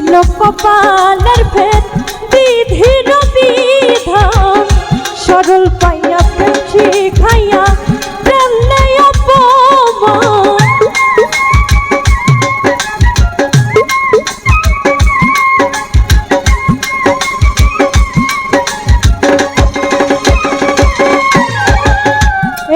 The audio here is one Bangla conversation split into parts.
ছিল কপালের ভেদ বিধির বিধান। সরল পাইয়া প্রেম শিখাইয়া প্রেম নেই অপমান।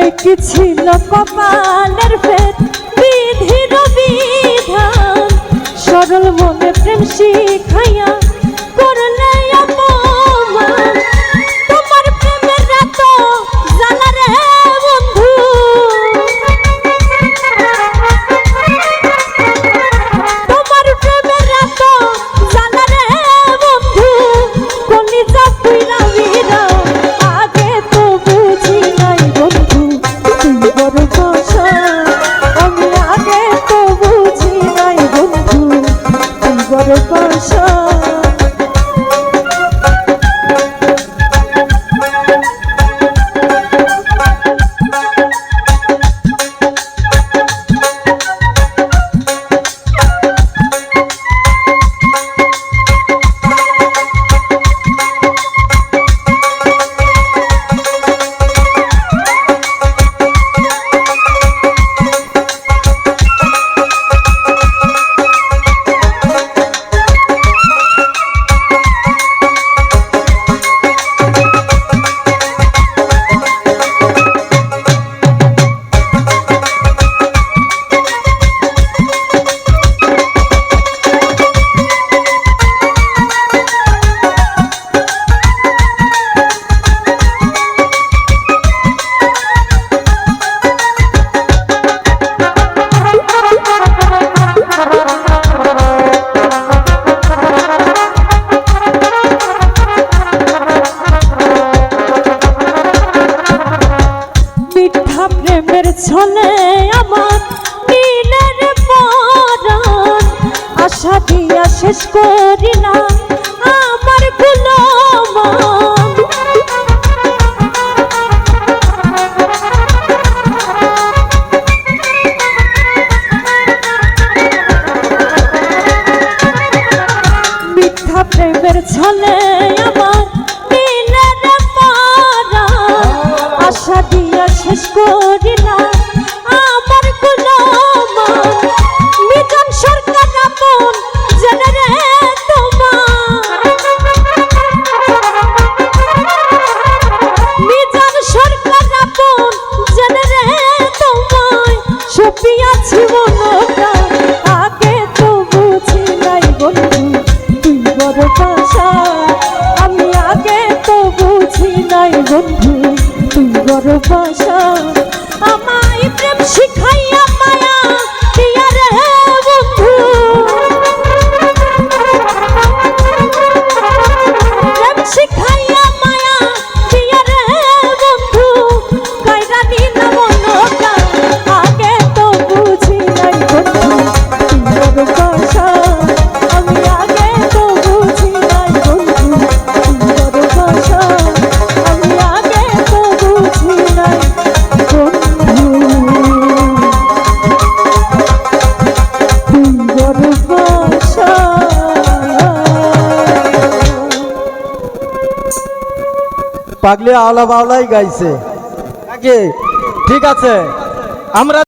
এই কি ছিল কপাল? পেছনে আমার দিনের পরাণ। আশা দিয়া শেষ করি না আমার গুলমান মিথ্যা প্রেমের ছলে আমার দিনের পরাণ। আশা দিয়া শেষ করি double. পাগলে আওলা বাওলাই গাইছে। নাকি? ঠিক আছে। আমরা